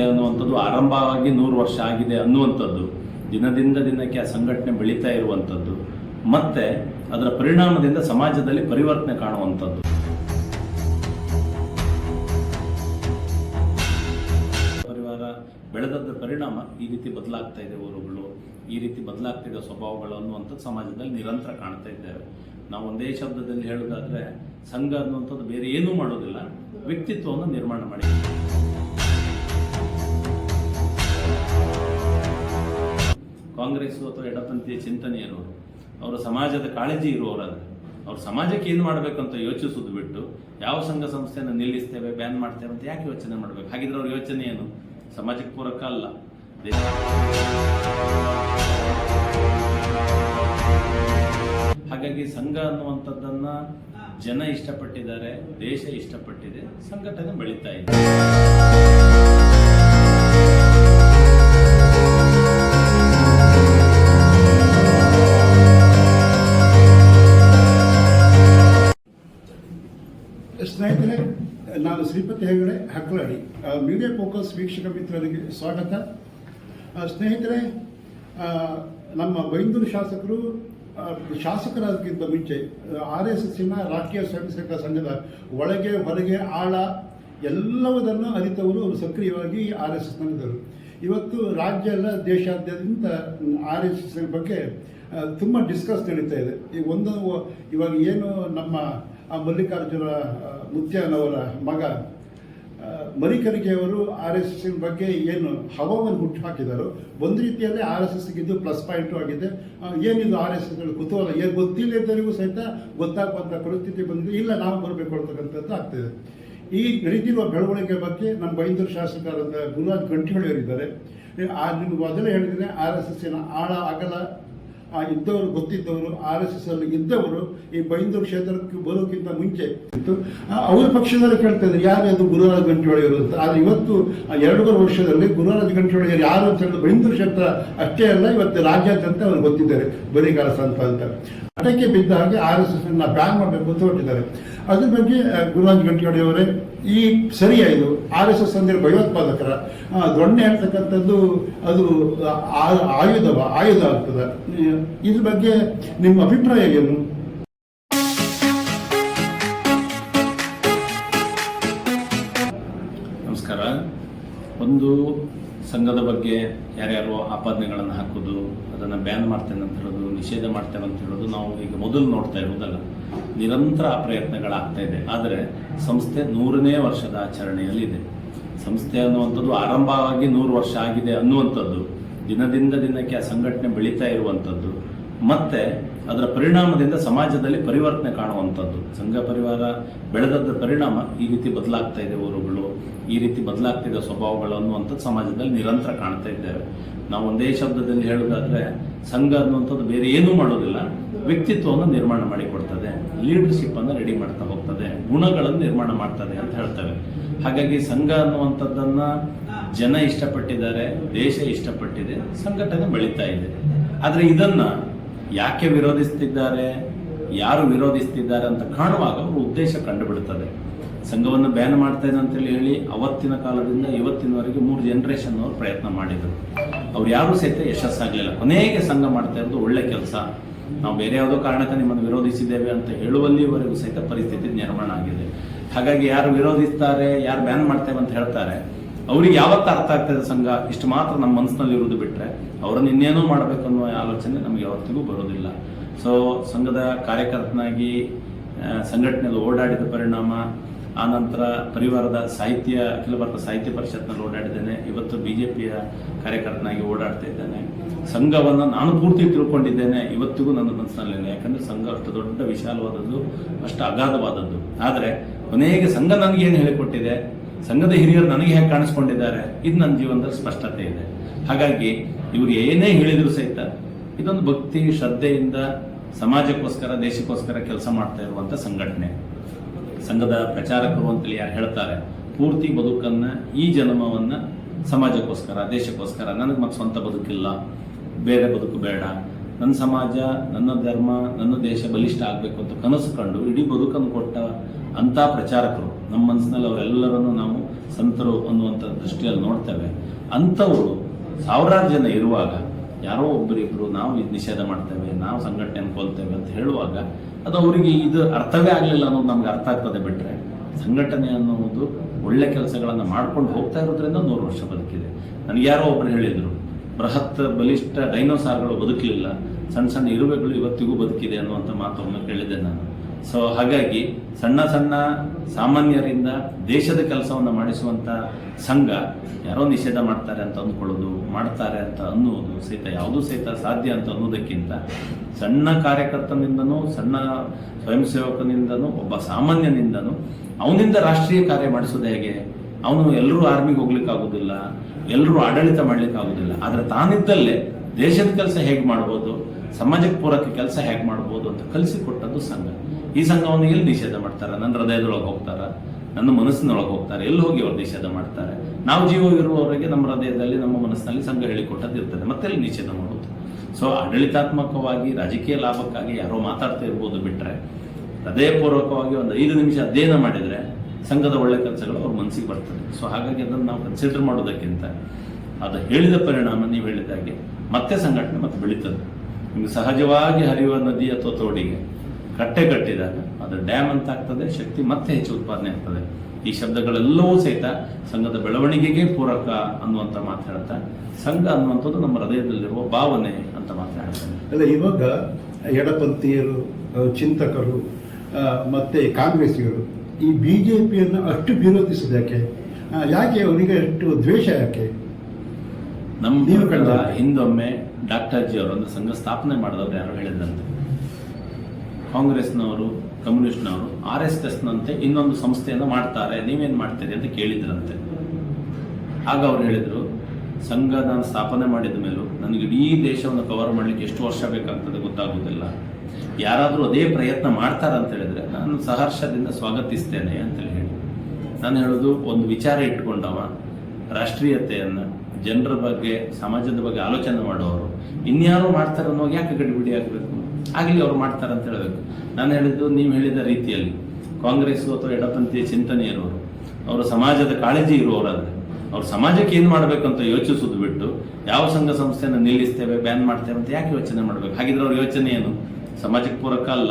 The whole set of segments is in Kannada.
ಅನ್ನುವಂಥದ್ದು ಆರಂಭವಾಗಿ ನೂರು ವರ್ಷ ಆಗಿದೆ ಅನ್ನುವಂಥದ್ದು, ದಿನದಿಂದ ದಿನಕ್ಕೆ ಆ ಸಂಘಟನೆ ಬೆಳೀತಾ ಇರುವಂಥದ್ದು, ಮತ್ತೆ ಅದರ ಪರಿಣಾಮದಿಂದ ಸಮಾಜದಲ್ಲಿ ಪರಿವರ್ತನೆ ಕಾಣುವಂಥದ್ದು. ಪರಿವಾರ ಬೆಳೆದದ್ರ ಪರಿಣಾಮ ಈ ರೀತಿ ಬದಲಾಗ್ತಾ ಇದೆ ಊರುಗಳು, ಈ ರೀತಿ ಬದಲಾಗ್ತಿದೆ ಸ್ವಭಾವಗಳು ಅನ್ನುವಂಥದ್ದು ಸಮಾಜದಲ್ಲಿ ನಿರಂತರ ಕಾಣ್ತಾ ಇದ್ದೇವೆ. ನಾವು ಒಂದೇ ಶಬ್ದದಲ್ಲಿ ಹೇಳೋದಾದ್ರೆ ಸಂಘ ಅನ್ನುವಂಥದ್ದು ಬೇರೆ ಏನೂ ಮಾಡೋದಿಲ್ಲ, ವ್ಯಕ್ತಿತ್ವವನ್ನು ನಿರ್ಮಾಣ ಮಾಡಿ ಕಾಂಗ್ರೆಸ್ ಅಥವಾ ಎಡಪಂಥೀಯ ಚಿಂತನೆ ಇರೋರು, ಅವರು ಸಮಾಜದ ಕಾಳಜಿ ಇರುವವರಲ್ಲ ಅವ್ರು ಸಮಾಜಕ್ಕೆ ಏನು ಮಾಡಬೇಕಂತ ಯೋಚಿಸೋದು ಬಿಟ್ಟು ಯಾವ ಸಂಘ ಸಂಸ್ಥೆಯನ್ನು ನಿಲ್ಲಿಸ್ತೇವೆ ಬ್ಯಾನ್ ಮಾಡ್ತೇವೆ ಅಂತ ಯಾಕೆ ಯೋಚನೆ ಮಾಡಬೇಕು? ಹಾಗಿದ್ರೆ ಅವ್ರ ಯೋಚನೆ ಏನು? ಸಮಾಜಕ್ಕೆ ಪೂರಕ ಅಲ್ಲ. ಹಾಗಾಗಿ ಸಂಘ ಅನ್ನುವಂಥದ್ದನ್ನ ಜನ ಇಷ್ಟಪಟ್ಟಿದ್ದಾರೆ, ದೇಶ ಇಷ್ಟಪಟ್ಟಿದೆ, ಸಂಘಟನೆ ಬೆಳೀತಾ ಇದೆ. ಹೆಗಡೆ ಹಕ್ಕಲಡಿ ಮೀಡಿಯಾ ಫೋಕಸ್ ವೀಕ್ಷಕ ಮಿತ್ರರಿಗೆ ಸ್ವಾಗತ. ಸ್ನೇಹಿತರೆ ನಮ್ಮ ಬೈಂದೂರು ಶಾಸಕರು ಶಾಸಕರಾಗಿದ್ದ ಮುಂಚೆ ಆರ್ ಎಸ್ ಎಸ್ಸಿನ ರಾಷ್ಟ್ರೀಯ ಸ್ವಯಂ ಸೇವಕ ಸಂಘದ ಒಳಗೆ, ಹೊರಗೆ, ಆಳ, ಎಲ್ಲವುದನ್ನು ಅರಿತವರು, ಅವರು ಸಕ್ರಿಯವಾಗಿ ಆರ್ ಎಸ್ ಎಸ್ನಲ್ಲಿದ್ದರು ಇವತ್ತು ರಾಜ್ಯ ಎಲ್ಲ ದೇಶಾದ್ಯಂತ ಆರ್ ಎಸ್ ಎಸ್ ಬಗ್ಗೆ ತುಂಬ ಡಿಸ್ಕಸ್ ನಡೀತಾ ಇದೆ. ಈ ಒಂದು, ಇವಾಗ ಏನು ನಮ್ಮ ಮಲ್ಲಿಕಾರ್ಜುನ ಮುತ್ಯನವರ ಮಗ ಆ, ಮರಿಕರಿಕೆಯವರು ಆರ್ ಎಸ್ ಎಸ್ ಬಗ್ಗೆ ಏನು ಹವಾವನ್ನು ಹುಟ್ಟು ಹಾಕಿದಾರೋ ಒಂದು ರೀತಿಯಲ್ಲಿ ಆರ್ ಎಸ್ ಎಸ್ಗೆ ಇದು ಪ್ಲಸ್ ಪಾಯಿಂಟು ಆಗಿದೆ. ಏನಿದು ಆರ್ ಎಸ್ ಎಸ್ಗಳು ಕುತೂಹಲ? ಏನು ಗೊತ್ತಿಲ್ಲದವರಿಗೂ ಸಹಿತ ಗೊತ್ತಾಗುವಂಥ ಪರಿಸ್ಥಿತಿ ಬಂದಿದೆ. ಇಲ್ಲ ನಾವು ಬರಬೇಕು ಅಂತಕ್ಕಂಥದ್ದು ಆಗ್ತಿದೆ ಈ ನಡೀತಿರುವ ಬೆಳವಣಿಗೆ ಬಗ್ಗೆ ನಮ್ಮ ಬೈಂದೂರು ಶಾಸಕರಾದ ಗುರುರಾಜ್ ಗಂಟಿಹೊಳಿಯವರಿದ್ದಾರೆ ಆ ನಿಮ್ಗೆ ಮೊದಲೇ ಹೇಳಿದ್ರೆ ಆರ್ ಎಸ್ ಎಸ್ಸಿನ ಆಳ ಅಗಲ ಆ ಇದ್ದವರು ಗೊತ್ತಿದ್ದವರು, ಆರ್ ಎಸ್ ಎಸ್ ಅಲ್ಲಿ ಇದ್ದವರು ಈ ಬೈಂದೂರು ಕ್ಷೇತ್ರಕ್ಕೆ ಬರೋಕ್ಕಿಂತ ಮುಂಚೆ ಇತ್ತು. ಅವರ ಪಕ್ಷದಲ್ಲಿ ಕೇಳ್ತಾ ಇದ್ರು, ಯಾರು ಅದು ಗುರುರಾಜ್ ಗಂಟೋಳಿಯವರು ಅಂತ. ಆದ್ರೆ ಇವತ್ತು ಎರಡೂವರೆ ವರ್ಷದಲ್ಲಿ ಗುರುರಾಜ್ ಗಂಟೋಳಿಯವರು ಯಾರು ಅಂತ ಹೇಳಿದ್ರೆ ಬೈಂದೂರು ಕ್ಷೇತ್ರ ಅಷ್ಟೇ ಅಲ್ಲ, ಇವತ್ತು ರಾಜ್ಯಾದ್ಯಂತ ಅವರು ಗೊತ್ತಿದ್ದಾರೆ, ಬರಿಗಾಲ ಸಂತ ಅಂತ. ಅದಕ್ಕೆ ಬಿದ್ದ ಹಾಗೆ ಆರ್ ಎಸ್ ಎಸ್ ಬ್ಯಾನ್ ಮಾಡಬೇಕು ಅಂತ ಹೊರಟಿದ್ದಾರೆ. ಅದ್ರ ಬಗ್ಗೆ ಗುರುರಾಜ್ ಗಂಟಿಹೊಳಿಯವರೇ ಈ ಸರಿಯಾಯಿತು ಇದು? ಆರ್ ಎಸ್ ಎಸ್ ಅಂದ್ರೆ ಭಯೋತ್ಪಾದಕರ. ದೊಣ್ಣೆ ಹೇಳ್ತಕ್ಕಂಥದ್ದು ಅದು ಆಯುಧವ, ಆಯುಧ ಆಗ್ತದೆ. ಇದ್ರ ಬಗ್ಗೆ ನಿಮ್ಮ ಅಭಿಪ್ರಾಯ ಏನು? ನಮಸ್ಕಾರ. ಒಂದು ಸಂಘದ ಬಗ್ಗೆ ಯಾರ್ಯಾರು ಆಪಾದನೆಗಳನ್ನು ಹಾಕೋದು, ಅದನ್ನು ಬ್ಯಾನ್ ಮಾಡ್ತೇನೆ ಅಂತ ಹೇಳೋದು, ನಿಷೇಧ ಮಾಡ್ತೇವೆ ಅಂತ ಹೇಳೋದು ನಾವು ಈಗ ಮೊದಲು ನೋಡ್ತಾ ಇರೋದಲ್ಲ ನಿರಂತರ ಆ ಪ್ರಯತ್ನಗಳಾಗ್ತಾ ಇದೆ. ಆದರೆ ಸಂಸ್ಥೆ ನೂರನೇ ವರ್ಷದ ಆಚರಣೆಯಲ್ಲಿದೆ. ಸಂಸ್ಥೆ ಅನ್ನುವಂಥದ್ದು ಆರಂಭವಾಗಿ ನೂರು ವರ್ಷ ಆಗಿದೆ ಅನ್ನುವಂಥದ್ದು. ದಿನದಿಂದ ದಿನಕ್ಕೆ ಆ ಸಂಘಟನೆ ಬೆಳೀತಾ ಇರುವಂಥದ್ದು. ಮತ್ತೆ ಅದರ ಪರಿಣಾಮದಿಂದ ಸಮಾಜದಲ್ಲಿ ಪರಿವರ್ತನೆ ಕಾಣುವಂಥದ್ದು. ಸಂಘ ಪರಿವಾರ ಬೆಳೆದದ್ರ ಪರಿಣಾಮ ಈ ರೀತಿ ಬದಲಾಗ್ತಾ ಇದೆ ಊರುಗಳು, ಈ ರೀತಿ ಬದಲಾಗ್ತಾ ಇದೆ ಸ್ವಭಾವಗಳು ಅನ್ನುವಂಥದ್ದು ಸಮಾಜದಲ್ಲಿ ನಿರಂತರ ಕಾಣ್ತಾ ಇದ್ದೇವೆ. ನಾವು ಒಂದೇ ಶಬ್ದದಲ್ಲಿ ಹೇಳೋದಾದ್ರೆ ಸಂಘ ಅನ್ನುವಂಥದ್ದು ಬೇರೆ ಏನೂ ಮಾಡೋದಿಲ್ಲ. ವ್ಯಕ್ತಿತ್ವವನ್ನು ನಿರ್ಮಾಣ ಮಾಡಿಕೊಡ್ತದೆ. ಲೀಡರ್ಶಿಪ್ ಅನ್ನು ರೆಡಿ ಮಾಡ್ತಾ ಹೋಗ್ತದೆ. ಗುಣಗಳನ್ನು ನಿರ್ಮಾಣ ಮಾಡ್ತದೆ ಅಂತ ಹೇಳ್ತೇವೆ. ಹಾಗಾಗಿ ಸಂಘ ಅನ್ನುವಂಥದ್ದನ್ನ ಜನ ಇಷ್ಟಪಟ್ಟಿದ್ದಾರೆ, ದೇಶ ಇಷ್ಟಪಟ್ಟಿದೆ, ಸಂಘಟನೆ ಬೆಳೀತಾ ಇದೆ. ಆದರೆ ಇದನ್ನ ಯಾಕೆ ವಿರೋಧಿಸ್ತಿದ್ದಾರೆ, ಯಾರು ವಿರೋಧಿಸ್ತಿದ್ದಾರೆ ಅಂತ ಕಾಣುವಾಗ ಅವರು ಉದ್ದೇಶ ಕಂಡುಬಿಡುತ್ತದೆ ಸಂಘವನ್ನು ಬ್ಯಾನ್ ಮಾಡ್ತೇನೆ ಅಂತೇಳಿ ಹೇಳಿ ಅವತ್ತಿನ ಕಾಲದಿಂದ ಇವತ್ತಿನವರೆಗೆ ಮೂರು ಜನರೇಷನ್ ಅವರು ಪ್ರಯತ್ನ ಮಾಡಿದರು. ಅವ್ರು ಯಾರೂ ಸಹಿತ ಯಶಸ್ಸಾಗಲಿಲ್ಲ. ಕೊನೆಗೆ ಸಂಘ ಮಾಡ್ತಾ ಇರೋದು ಒಳ್ಳೆ ಕೆಲಸ. ನಾವು ಬೇರೆ ಯಾವುದೋ ಕಾರಣಕ್ಕೆ ನಿಮ್ಮನ್ನು ವಿರೋಧಿಸಿದ್ದೇವೆ ಅಂತ ಹೇಳುವಲ್ಲಿವರೆಗೂ ಸಹಿತ ಪರಿಸ್ಥಿತಿ ನಿರ್ಮಾಣ ಆಗಿದೆ. ಹಾಗಾಗಿ ಯಾರು ವಿರೋಧಿಸ್ತಾರೆ, ಯಾರು ಬ್ಯಾನ್ ಮಾಡ್ತೇವೆ ಅಂತ ಹೇಳ್ತಾರೆ ಅವ್ರಿಗೆ ಯಾವತ್ತ ಅರ್ಥ ಆಗ್ತದೆ ಸಂಘ ಇಷ್ಟು ಮಾತ್ರ ನಮ್ಮ ಮನಸ್ಸಿನಲ್ಲಿ ಇರುವುದು ಬಿಟ್ಟರೆ ಅವರನ್ನು ಇನ್ನೇನೋ ಮಾಡಬೇಕು ಅನ್ನೋ ಆಲೋಚನೆ ನಮಗೆ ಯಾವತ್ತಿಗೂ ಬರೋದಿಲ್ಲ. ಸೊ ಸಂಘದ ಕಾರ್ಯಕರ್ತನಾಗಿ ಆ, ಸಂಘಟನೆಯಲ್ಲಿ ಓಡಾಡಿದ ಪರಿಣಾಮ ಆನಂತರ ಪರಿವಾರದ ಸಾಹಿತ್ಯ ಅಖಿಲ ಭಾರತ ಸಾಹಿತ್ಯ ಪರಿಷತ್ನಲ್ಲಿ ಓಡಾಡಿದ್ದೇನೆ. ಇವತ್ತು ಬಿಜೆಪಿಯ ಕಾರ್ಯಕರ್ತನಾಗಿ ಓಡಾಡ್ತಾ ಇದ್ದೇನೆ. ಸಂಘವನ್ನು ನಾನು ಪೂರ್ತಿ ತಿಳ್ಕೊಂಡಿದ್ದೇನೆ. ಇವತ್ತಿಗೂ ನನ್ನ ಮನಸ್ಸಿನಲ್ಲಿಲ್ಲ ಯಾಕಂದ್ರೆ ಸಂಘ ಅಷ್ಟು ದೊಡ್ಡ ವಿಶಾಲವಾದದ್ದು ಅಷ್ಟು ಅಗಾಧವಾದದ್ದು. ಆದರೆ ಕೊನೆಗೆ ಸಂಘ ನನಗೆ ಏನು ಹೇಳಿಕೊಟ್ಟಿದೆ? ಸಂಘದ ಹಿರಿಯರು ನನಗೆ ಹೇಗೆ ಕಾಣಿಸ್ಕೊಂಡಿದ್ದಾರೆ, ಇದು ನನ್ನ ಜೀವನದಲ್ಲಿ ಸ್ಪಷ್ಟತೆ ಇದೆ. ಹಾಗಾಗಿ ಇವರು ಏನೇ ಹೇಳಿದ್ರು ಸಹಿತ ಇದೊಂದು ಭಕ್ತಿ, ಶ್ರದ್ಧೆಯಿಂದ ಸಮಾಜಕ್ಕೋಸ್ಕರ, ದೇಶಕ್ಕೋಸ್ಕರ ಕೆಲಸ ಮಾಡ್ತಾ ಇರುವಂತ ಸಂಘಟನೆ. ಸಂಘದ ಪ್ರಚಾರಕರು ಅಂತೇಳಿ ಯಾರು ಹೇಳ್ತಾರೆ, ಪೂರ್ತಿ ಬದುಕನ್ನ, ಈ ಜನ್ಮವನ್ನ ಸಮಾಜಕ್ಕೋಸ್ಕರ, ದೇಶಕ್ಕೋಸ್ಕರ, ನನಗೆ ಮತ್ತೆ ಸ್ವಂತ ಬದುಕಿಲ್ಲ, ಬೇರೆ ಬದುಕು ಬೇಡ, ನನ್ನ ಸಮಾಜ, ನನ್ನ ಧರ್ಮ, ನನ್ನ ದೇಶ ಬಲಿಷ್ಠ ಆಗಬೇಕು ಅಂತ ಕನಸು ಕಂಡು ಇಡೀ ಬದುಕನ್ನು ಕೊಟ್ಟ ಅಂತ ಪ್ರಚಾರಕರು ನಮ್ಮ ಮನಸ್ಸಿನಲ್ಲಿ ಅವರೆಲ್ಲರನ್ನು ನಾವು ಸಂತರು ಅನ್ನುವಂಥ ದೃಷ್ಟಿಯಲ್ಲಿ ನೋಡ್ತೇವೆ. ಅಂಥವರು ಸಾವಿರಾರು ಜನ ಇರುವಾಗ ಯಾರೋ ಒಬ್ಬರಿಬ್ಬರು ನಾವು ಇದು ನಿಷೇಧ ಮಾಡ್ತೇವೆ, ನಾವು ಸಂಘಟನೆ ಕೊಲ್ತೇವೆ ಅಂತ ಹೇಳುವಾಗ ಅದು ಅವರಿಗೆ ಇದು ಅರ್ಥವೇ ಆಗಲಿಲ್ಲ ಅನ್ನೋದು ನಮ್ಗೆ ಅರ್ಥ ಆಗ್ತದೆ ಬಿಟ್ಟರೆ ಸಂಘಟನೆ ಅನ್ನುವುದು ಒಳ್ಳೆ ಕೆಲಸಗಳನ್ನು ಮಾಡ್ಕೊಂಡು ಹೋಗ್ತಾ ಇರೋದ್ರಿಂದ ನೂರು ವರ್ಷ ಬದುಕಿದೆ. ನನಗೆ ಯಾರೋ ಒಬ್ಬರು ಹೇಳಿದರು, ಬೃಹತ್ ಬಲಿಷ್ಠ ಡೈನೋಸಾರ್ಗಳು ಬದುಕಲಿಲ್ಲ ಸಣ್ಣ ಸಣ್ಣ ಇರುವೆಗಳು ಇವತ್ತಿಗೂ ಬದುಕಿದೆ ಅನ್ನುವಂಥ ಮಾತನ್ನು ಕೇಳಿದೆ ನಾನು. ಸೊ ಹಾಗಾಗಿ ಸಣ್ಣ ಸಣ್ಣ ಸಾಮಾನ್ಯರಿಂದ ದೇಶದ ಕೆಲಸವನ್ನು ಮಾಡಿಸುವಂಥ ಸಂಘ ಯಾರೋ ನಿಷೇಧ ಮಾಡ್ತಾರೆ ಅಂತ ಅಂದ್ಕೊಳ್ಳೋದು, ಮಾಡ್ತಾರೆ ಅಂತ ಅನ್ನುವುದು ಸಹಿತ, ಯಾವುದೂ ಸಹಿತ ಸಾಧ್ಯ ಅಂತ ಅನ್ನೋದಕ್ಕಿಂತ ಸಣ್ಣ ಕಾರ್ಯಕರ್ತನಿಂದನೂ, ಸಣ್ಣ ಸ್ವಯಂ ಸೇವಕನಿಂದನೂ ಒಬ್ಬ ಸಾಮಾನ್ಯನಿಂದನೂ ಅವನಿಂದ ರಾಷ್ಟ್ರೀಯ ಕಾರ್ಯ ಮಾಡಿಸೋದು ಹೇಗೆ? ಅವನು ಎಲ್ಲರೂ ಆರ್ಮಿಗೆ ಹೋಗ್ಲಿಕ್ಕಾಗೋದಿಲ್ಲ, ಎಲ್ಲರೂ ಆಡಳಿತ ಮಾಡ್ಲಿಕ್ಕೆ ಆಗೋದಿಲ್ಲ ಆದರೆ ತಾನಿದ್ದಲ್ಲೇ ದೇಶದ ಕೆಲಸ ಹೇಗೆ ಮಾಡ್ಬೋದು? ಸಮಾಜಕ್ಕೆ ಪೂರಕ ಕೆಲಸ ಹೇಗೆ ಮಾಡ್ಬೋದು ಅಂತ ಕಲಿಸಿಕೊಟ್ಟದ್ದು ಸಂಘ. ಈ ಸಂಘವನ್ನು ಎಲ್ಲಿ ನಿಷೇಧ ಮಾಡ್ತಾರೆ? ನನ್ನ ಹೃದಯದೊಳಗೆ ಹೋಗ್ತಾರ? ನನ್ನ ಮನಸ್ಸಿನೊಳಗೆ ಹೋಗ್ತಾರೆ? ಎಲ್ಲಿ ಹೋಗಿ ಅವ್ರು ನಿಷೇಧ ಮಾಡ್ತಾರೆ? ನಾವು ಜೀವ ಇರುವವರೆಗೆ ನಮ್ಮ ಹೃದಯದಲ್ಲಿ, ನಮ್ಮ ಮನಸ್ಸಿನಲ್ಲಿ ಸಂಘ ಹೇಳಿಕೊಟ್ಟದ್ದು ಇರ್ತದೆ, ಮತ್ತೆ ಎಲ್ಲಿ ನಿಷೇಧ ಮಾಡೋದು? ಸೊ ಆಡಳಿತಾತ್ಮಕವಾಗಿ, ರಾಜಕೀಯ ಲಾಭಕ್ಕಾಗಿ ಯಾರೋ ಮಾತಾಡ್ತಾ ಇರ್ಬೋದು ಬಿಟ್ಟರೆ ಹೃದಯಪೂರ್ವಕವಾಗಿ ಒಂದು ಐದು ನಿಮಿಷ ಅಧ್ಯಯನ ಮಾಡಿದರೆ ಸಂಘದ ಒಳ್ಳೆ ಕೆಲಸಗಳು ಅವ್ರ ಮನಸ್ಸಿಗೆ ಬರ್ತದೆ. ಸೊ ಹಾಗಾಗಿ ಅದನ್ನು ನಾವು ಕನ್ಸಿಡರ್ ಮಾಡೋದಕ್ಕಿಂತ ಅದು ಹೇಳಿದ ಪರಿಣಾಮ ನೀವು ಹೇಳಿದಾಗೆ ಮತ್ತೆ ಸಂಘಟನೆ ಮತ್ತೆ ಬೆಳೀತದೆ. ನಿಮ್ಗೆ ಸಹಜವಾಗಿ ಹರಿಯುವ ನದಿ ಅಥವಾ ತೋಡಿಗೆ ಕಟ್ಟೆ ಕಟ್ಟಿದಾಗ ಅದು ಡ್ಯಾಮ್ ಅಂತ ಆಗ್ತದೆ, ಶಕ್ತಿ ಮತ್ತೆ ಹೆಚ್ಚು ಉತ್ಪಾದನೆ ಆಗ್ತದೆ. ಈ ಶಬ್ದಗಳೆಲ್ಲವೂ ಸಹಿತ ಸಂಘದ ಬೆಳವಣಿಗೆಗೆ ಪೂರಕ ಅನ್ನುವಂಥ ಮಾತು ಸಂಘ ಅನ್ನುವಂಥದ್ದು ನಮ್ಮ ಹೃದಯದಲ್ಲಿರುವ ಭಾವನೆ ಅಂತ ಮಾತಾಡ್ತಾರೆ ಅಲ್ಲ, ಇವಾಗ ಎಡಪಂಥೀಯರು ಚಿಂತಕರು ಮತ್ತೆ ಕಾಂಗ್ರೆಸ್ಸಿಗರು ಈ ಬಿ ಜೆ ಪಿಯನ್ನು ಅಷ್ಟು ವಿರೋಧಿಸಿದ ಯಾಕೆ? ಯಾಕೆ ಅವರಿಗೆ ಅಷ್ಟು ದ್ವೇಷ ಯಾಕೆ? ನಮ್ಮ ಪ್ರಕಾರ ಹಿಂದೊಮ್ಮೆ ಡಾಕ್ಟರ್ ಜಿ ಅವರು ಒಂದು ಸಂಘ ಸ್ಥಾಪನೆ ಮಾಡಿದವರು ಯಾರು ಹೇಳಿದ್ರಂತೆ? ಕಾಂಗ್ರೆಸ್ನವರು, ಕಮ್ಯುನಿಸ್ಟ್ನವರು, ಆರ್ ಎಸ್ ಎಸ್ನಂತೆ ಇನ್ನೊಂದು ಸಂಸ್ಥೆಯನ್ನು ಮಾಡ್ತಾರೆ, ನೀವೇನು ಮಾಡ್ತೀರಿ ಅಂತ ಕೇಳಿದ್ರಂತೆ. ಆಗ ಅವ್ರು ಹೇಳಿದರು ಸಂಘ ನಾನು ಸ್ಥಾಪನೆ ಮಾಡಿದ ಮೇಲೂ ನನಗೆ ಇಡೀ ದೇಶವನ್ನು ಕವರ್ ಮಾಡಲಿಕ್ಕೆ ಎಷ್ಟು ವರ್ಷ ಬೇಕಾಗ್ತದೆ ಗೊತ್ತಾಗೋದಿಲ್ಲ. ಯಾರಾದರೂ ಅದೇ ಪ್ರಯತ್ನ ಮಾಡ್ತಾರೆ ಅಂತ ಹೇಳಿದ್ರೆ ನಾನು ಸಹರ್ಷದಿಂದ ಸ್ವಾಗತಿಸ್ತೇನೆ ಅಂತೇಳಿ ಹೇಳಿ ನಾನು ಹೇಳೋದು, ಒಂದು ವಿಚಾರ ಇಟ್ಕೊಂಡವ, ರಾಷ್ಟ್ರೀಯತೆಯನ್ನು ಜನರ ಬಗ್ಗೆ, ಸಮಾಜದ ಬಗ್ಗೆ ಆಲೋಚನೆ ಮಾಡೋರು ಇನ್ಯಾರು ಮಾಡ್ತಾರೆ ಅನ್ನೋ ಯಾಕೆ ಗಡಿಬಿಡಿ ಆಗಬೇಕು ಆಗಲಿ ಅವ್ರು ಮಾಡ್ತಾರೆ ಅಂತ ಹೇಳಬೇಕು. ನಾನು ಹೇಳಿದ್ದು ನೀವು ಹೇಳಿದ ರೀತಿಯಲ್ಲಿ. ಕಾಂಗ್ರೆಸ್ ಅಥವಾ ಎಡಪಂಥೀಯ ಚಿಂತನೆ ಇರೋರು ಅವರು ಸಮಾಜದ ಕಾಳಜಿ ಇರುವವರಾದ್ರೆ. ಅವ್ರು ಸಮಾಜಕ್ಕೆ ಏನು ಮಾಡಬೇಕಂತ ಯೋಚಿಸೋದು ಬಿಟ್ಟು, ಯಾವ ಸಂಘ ಸಂಸ್ಥೆಯನ್ನು ನಿಲ್ಲಿಸ್ತೇವೆ, ಬ್ಯಾನ್ ಮಾಡ್ತೇವೆ ಅಂತ ಯಾಕೆ ಯೋಚನೆ ಮಾಡಬೇಕು? ಹಾಗಿದ್ರೆ ಅವ್ರ ಯೋಚನೆ ಏನು? ಸಮಾಜಕ್ಕೆ ಪೂರಕ ಅಲ್ಲ.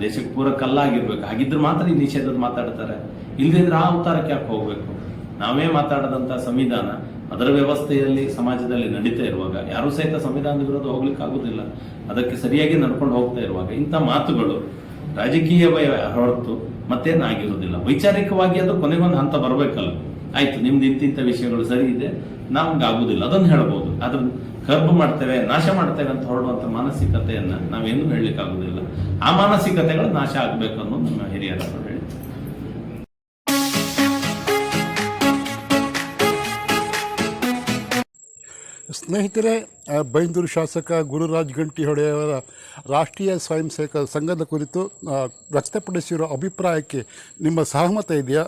ದೇಶಕ್ಕೆ ಪೂರಕ ಅಲ್ಲ ಆಗಿರ್ಬೇಕು. ಹಾಗಿದ್ರೆ ಮಾತ್ರ ಈ ನಿಷೇಧದ ಮಾತಾಡ್ತಾರೆ. ಇಲ್ಲದಿದ್ರೆ ಆ ಅವತಾರಕ್ಕೆ ಯಾಕೆ ಹೋಗ್ಬೇಕು? ನಾವೇ ಮಾತಾಡದಂತ ಸಂವಿಧಾನ ಅದರ ವ್ಯವಸ್ಥೆಯಲ್ಲಿ ಸಮಾಜದಲ್ಲಿ ನಡೀತಾ ಇರುವಾಗ, ಯಾರು ಸಹಿತ ಸಂವಿಧಾನದ ವಿರೋಧ ಹೋಗ್ಲಿಕ್ಕೆ ಆಗುದಿಲ್ಲ ಅದಕ್ಕೆ ಸರಿಯಾಗಿ ನಡ್ಕೊಂಡು ಹೋಗ್ತಾ ಇರುವಾಗ ಇಂಥ ಮಾತುಗಳು ರಾಜಕೀಯವೇ ಹೊರತು ಮತ್ತೇನಾಗಿರುವುದಿಲ್ಲ ವೈಚಾರಿಕವಾಗಿ ಅದು ಕೊನೆಗೊಂದು ಹಂತ ಬರಬೇಕಲ್ಲ. ಆಯ್ತು, ನಿಮ್ದು ಇಂತಿಂಥ ವಿಷಯಗಳು ಸರಿ ಇದೆ ನಮ್ಗೆ ಆಗುದಿಲ್ಲ ಅದನ್ನು ಹೇಳ್ಬೋದು. ಅದ್ರ ಕರ್ಬ್ ಮಾಡ್ತೇವೆ, ನಾಶ ಮಾಡ್ತೇವೆ ಅಂತ ಹೊರಡುವಂಥ ಮಾನಸಿಕತೆಯನ್ನ ನಾವೇನು ಹೇಳಲಿಕ್ಕೆ ಆಗುದಿಲ್ಲ ಆ ಮಾನಸಿಕತೆಗಳು ನಾಶ ಆಗಬೇಕು ಅನ್ನೋದು ನಮ್ಮ ಹಿರಿಯರ ಹೇಳಿದ್ರು. ಸ್ನೇಹಿತರೆ ಬೈಂದೂರು ಶಾಸಕ ಗುರುರಾಜ್ ಗಂಟಿಹೊಳೆಯವರ ರಾಷ್ಟ್ರೀಯ ಸ್ವಯಂ ಸೇವಕ ಸಂಘದ ಕುರಿತು ವ್ಯಕ್ತಪಡಿಸಿರೋ ಅಭಿಪ್ರಾಯಕ್ಕೆ ನಿಮ್ಮ ಸಹಮತ ಇದೆಯಾ?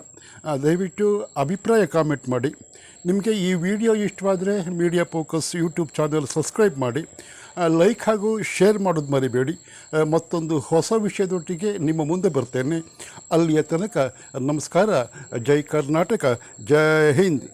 ದಯವಿಟ್ಟು ಅಭಿಪ್ರಾಯ ಕಾಮೆಂಟ್ ಮಾಡಿ. ನಿಮಗೆ ಈ ವಿಡಿಯೋ ಇಷ್ಟವಾದರೆ media focus YouTube channel subscribe ಮಾಡಿ. ಲೈಕ್ ಹಾಗೂ ಶೇರ್ ಮಾಡೋದು ಮರಿಬೇಡಿ. ಮತ್ತೊಂದು ಹೊಸ ವಿಷಯದೊಟ್ಟಿಗೆ ನಿಮ್ಮ ಮುಂದೆ ಬರ್ತೇನೆ. ಅಲ್ಲಿಯ ತನಕ ನಮಸ್ಕಾರ. ಜೈ ಕರ್ನಾಟಕ. ಜೈ ಹಿಂದ್.